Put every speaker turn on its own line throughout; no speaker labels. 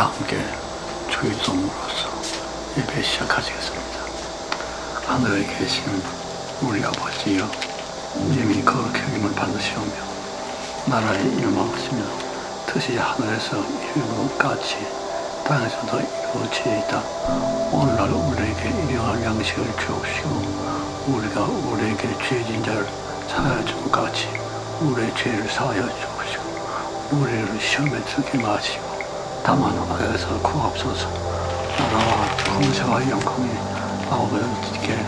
다 함께 주의 동으로서 예배 시작하시겠습니다. 하늘에 계신 우리 아버지여 이름이 거룩히 여김을 받으시오며 나라의 이름하시며 뜻이 하늘에서 이루는 것 같이 땅에서도 이루어지이다. 오늘날 우리에게 일용할 양식을 주옵시고 우리가 우리에게 죄진 자를 사하여 준것 같이 우리의 죄를 사하여 주옵시고 우리를 시험에 들게 마시고 다만 악에서 구하옵소서. 나라와 풍성와 영광이 아버지께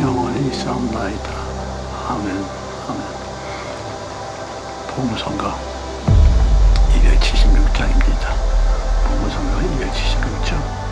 영원히 있사옵나이다. 아멘 아멘. 보물성가 276장입니다. 보물성가 276장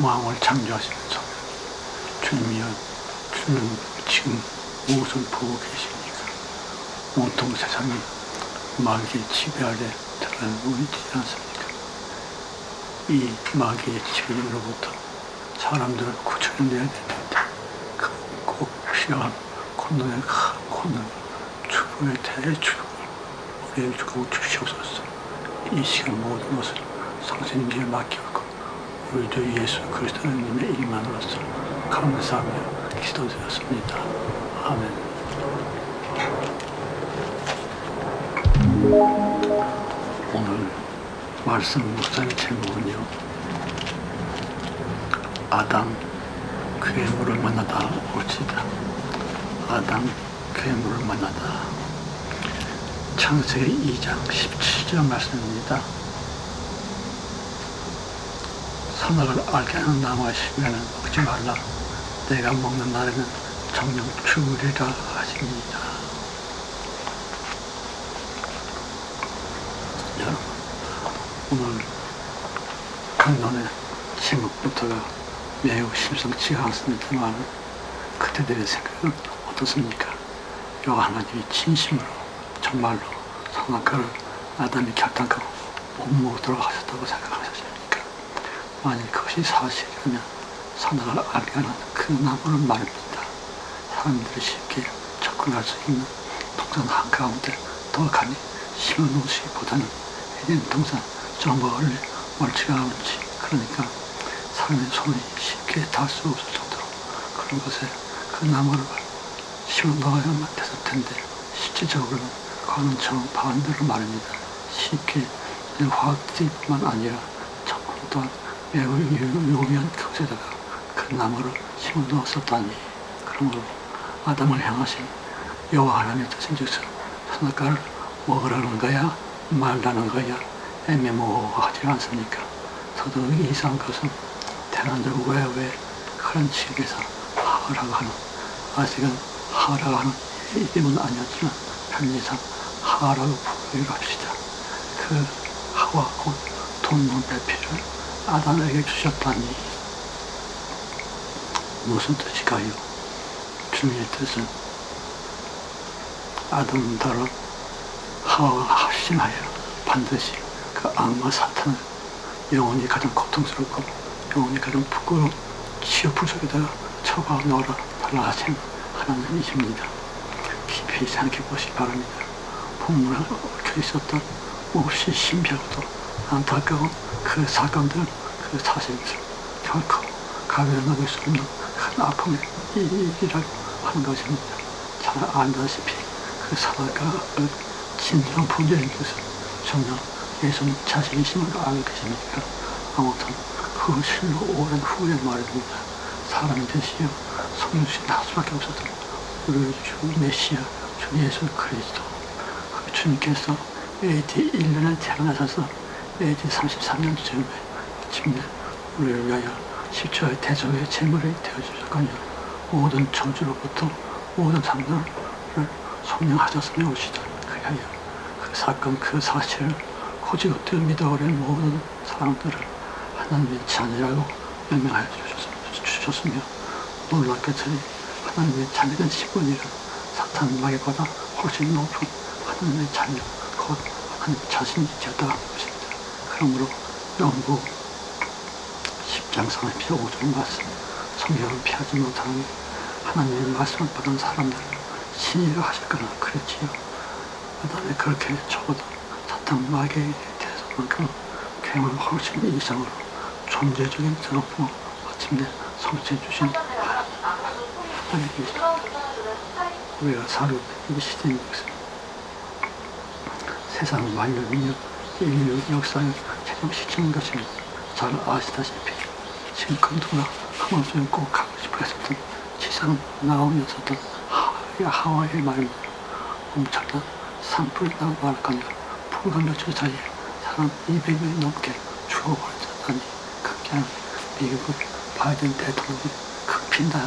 마음을 창조하시는 성령 주님이여 주는 지금 무엇을 보고 계십니까? 온통 세상이 마귀의 지배 아래 들어가는 우리지 않습니까? 이 마귀의 지배로부터 사람들을 구출해내야 되는데 그꼭 필요한 권능의 큰 권능, 주의 대주를 우리에게 주고 주시옵소서. 이 시간 모든 것을 성신님께 맡기고 우리 주 예수 그리스도님의 이름만으로서 감사하며 기도드렸습니다. 아멘. 오늘 말씀 묵상 제목은요. 아담 괴물을 만나다 올지다. 아담 괴물을 만나다. 창세기 2장 17절 말씀입니다. 선악을 알게 하는 나무의 시면은 먹지 말라. 내가 먹는 날에는 정령 죽으리라 하십니다. 여러분, 오늘 강론의 제목부터가 매우 심상치가 않습니다만 그때들의 생각은 어떻습니까? 요 하나님이 진심으로 정말로 선악과를 아담이 결단하고 못 먹도록 하셨다고 생각하셨습니까? 만일 그것이 사실이라면 선악을 알게 하는 그 나무를 말입니다. 사람들이 쉽게 접근할 수 있는 동산 한가운데 더 간이 심어놓으시기보다는 에덴 동산 저 멀리 멀지가 않지 그러니까 사람의 손이 쉽게 닿을 수 없을 정도로 그런 곳에 그 나무를 심어 넣어야만 됐을 텐데 실질적으로는 그는 정 반대로 말입니다. 쉽게 화학지뿐만 아니라 조금 또한 요미한 그곳에다가 그 나무를 심어 넣었었다니 그러므로 아담을 향하신 여호와 하나님의 뜻인즉슨 선악과를 먹으라는 거야 말라는 거야 애매모호하지 않습니까? 저도 이상한 것은 대란적으로 왜왜 그런 지역에서 하라고 하는 아직은 하라고 하는 이름은 아니었지만 편리상 하라고 부르기로 합시다. 그 하와 곧 돈문 배필을 아담에게 주셨다니 무슨 뜻일까요? 주님의 뜻은 아담 다로 하와가 합심하여 반드시 그 악마 사탄을 영혼이 가장 고통스럽고 영혼이 가장 부끄러운 지옥 불 속에다가 처박아 넣어라 달라 하신 하나님이십니다. 깊이 생각해 보시기 바랍니다. 본문에 얽혀 있었던 몹시 신비하고도 안타까운 그 사건들, 그 사실들 결코 가벼워하게 수 없는 큰 아픔의 일이라고 하는 것입니다. 잘 안다시피 그 사과가 진정 것은 정녕 예수님 자신이심을 알고 계십니까? 아무튼 그 실로 오랜 후에 말입니다. 사람이 되시어 성육신 할 수밖에 없었던 우리 주 메시아 주 예수 그리스도 그 주님께서 AD 1년에 태어나셔서 AD 33년 즈음에 마침내 우리를 위하여 십자의 대속의 제물이 되어주셨거니와 모든 저주로부터 모든 상담을 성령하셨으며 오시다 그리하여 그 사건 그 사실을 고지고대 믿어오는 모든 사람들을 하나님의 자녀라고 명명하여 주셨- 주셨으며 놀랍게처리 하나님의 자녀된 신분이라 사탄 마귀보다 훨씬 높은 하나님의 자녀 곧 하나님 자신이 되었다 그러므로 영부 10장 35절 말씀 성경을 피하지 못하는 하나님의 말씀을 받은 사람들을 신이라 하셨거나 그랬지요. 그 다음에 그렇게 적어도 사탄 마귀에 대해서만큼 괴물 훨씬 이상으로 존재적인 드높고 마침내 성취해 주신 하나님이십니다. 우리가 살고 이 것은 세상 만유민족 인류 역사의 시점인 것입니다. 잘 아시다시피 지금 금두가 하마수에 꼭 가고 싶어 했었던 지상 나오면서도 하와이, 하와이의 말입니다. 엄청난 산불이 나고 말하거나 불과 며칠 사이에 사람 200명이 넘게 죽어버렸다니 극장 미국 바이든 대통령이 극빈다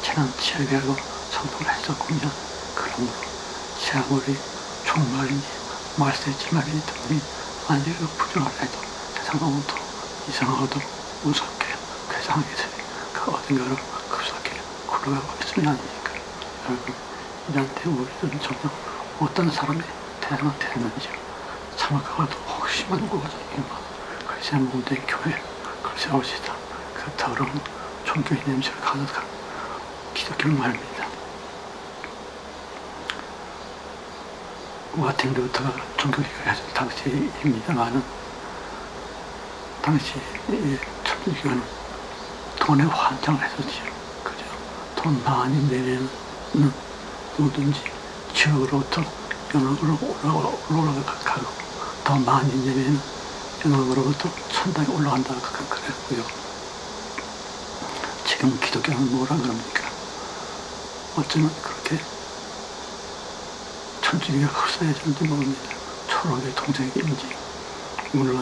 재난 지역이라고 선포를 했었군요. 그러므로 제 아무리 종말이니 말세지말이 등이 아니고 부정하래도 세상 아무도 이상하고도 무섭게 괴상하게 그 어딘가로 급속히 굴러가고 있으면 아니니까. 여러분 이한테 우리는 전혀 어떤 사람이 대상은 되는지 참아 그것도 혹시만 우거지기만 그리스의 몸된 교회 그리스의 오시다 그 더러운 종교의 냄새를 가득한 기독교 말입니다. 마틴 루터가 종교개혁을 해준 당시의 일입니다만은 당시 이 천주교는 돈에 환장을 했었지요. 그죠? 돈 많이 내면은 누구든지 지역으로부터 연합으로 올라가, 올라가고 더 많이 내면 연합으로부터 천당에 올라간다고 그- 그랬고요. 지금 기독교는 뭐라 그럽니까? 어쩌면 그렇게 천주교가 흡사해졌는지 모릅니다. 초록의 동생인지 물론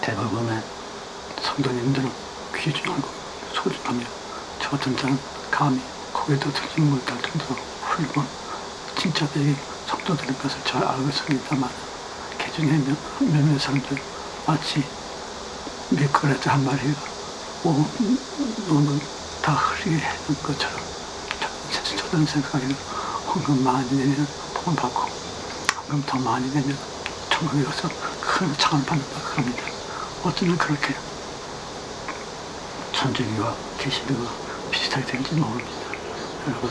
대부분의 성도님들은 귀중하고 소중하며 저 같은 자는 감히 고개도 들지 못할 정도로 훌륭한 진짜 대의 성도들인 것을 잘 알고 있습니다만 개중에 몇- 몇몇 사람들 마치 미끄러져 한 마리가 오, 눈을 다 흐리게 해놓은 것처럼 저- 저런 생각에는 헌금 많이 내면 돈 받고 헌금 더 많이 내면 천국에 가서 큰 상을 받는다 그럽니다. 어쩌면 그렇게 천주교와 계시교가 비슷하게 된지 모릅니다. 여러분,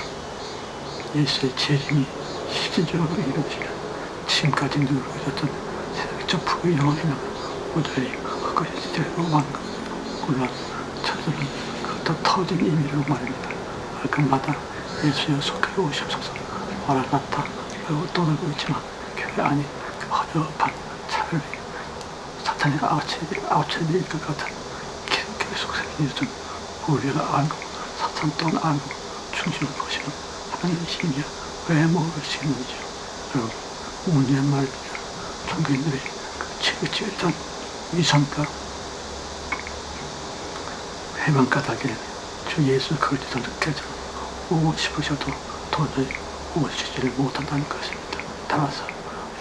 예수의 재림이 실질적으로 이루어지면 지금까지 누르고 있었던 세상적 부의 영원이나 모조리 헛것이 되고 만 겁니다. 물론 저들은 그것도 터진 의미로 말입니다. 그마다 예수여 속해 오시옵소서. 마라나타 라고 떠들고 있지만 교회 안이 그 허접한 차별이 아우체들이 아우체들일 것 같은 기독교의 속성이 좀 우리가 알고 사탄 또한 알고 중심을 보시는 하나님 신이야 왜 모르시는지요. 여러분 문제의 말입니다 종교인들이 그 지긋지긋한 위선과 회방가닥에 주 예수 그리스도 느껴져 오고 싶으셔도 도저히 오시지를 못한다는 것입니다. 따라서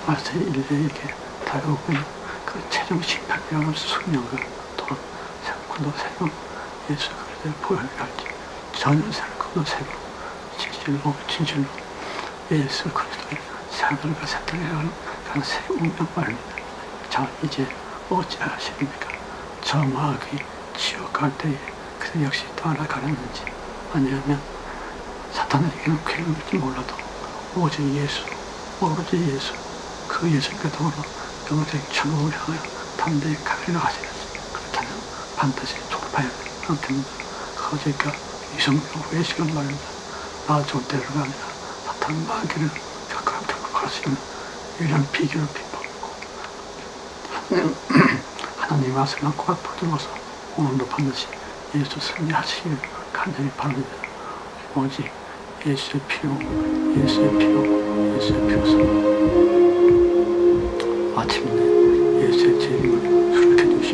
말세 인류에게 다가오고 있는 그 최종 심판이라는 숙명을 또한 새롭고도 새로운 예수 그리스도를 보여야 할지 전혀 새롭고도 새로운 진실로 진실로 예수 그리스도의 사들이라는 그런 새 운명 말입니다. 자 이제 어찌하십니까? 저 마귀 지옥 갈 때에 그 역시 따라가려는지 아니면 사탄에게는 괴로울지 몰라도 오직 예수 오로지 예수 그 예수님과 더불어 영생 천국을 향하여 담대히 가리라 하시는지 그렇다면 반드시 돌파해야 겁니다. 거짓과 이성과 외식은 말입니다. 나 절대로가 아니라 사탄 마귀를 들고 갈수 있는 유일한 비결을 빗먹고 하나님, 하나님 말씀만 꽉 붙들어서 오늘도 반드시 예수 승리하시길 간절히 바랍니다. 오직 예수의 피로, 예수의 피로, 예수의 피로서. 마침내 예수의 재림을 수록해 주신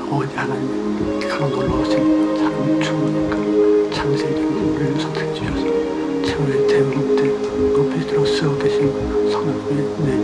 아버지 하나님 그 놀라우신 사랑 충만과 창세적인 우리를 선택해 주셔서 최후의 대응 때 높이 들어 쓰고 계신 성령의 내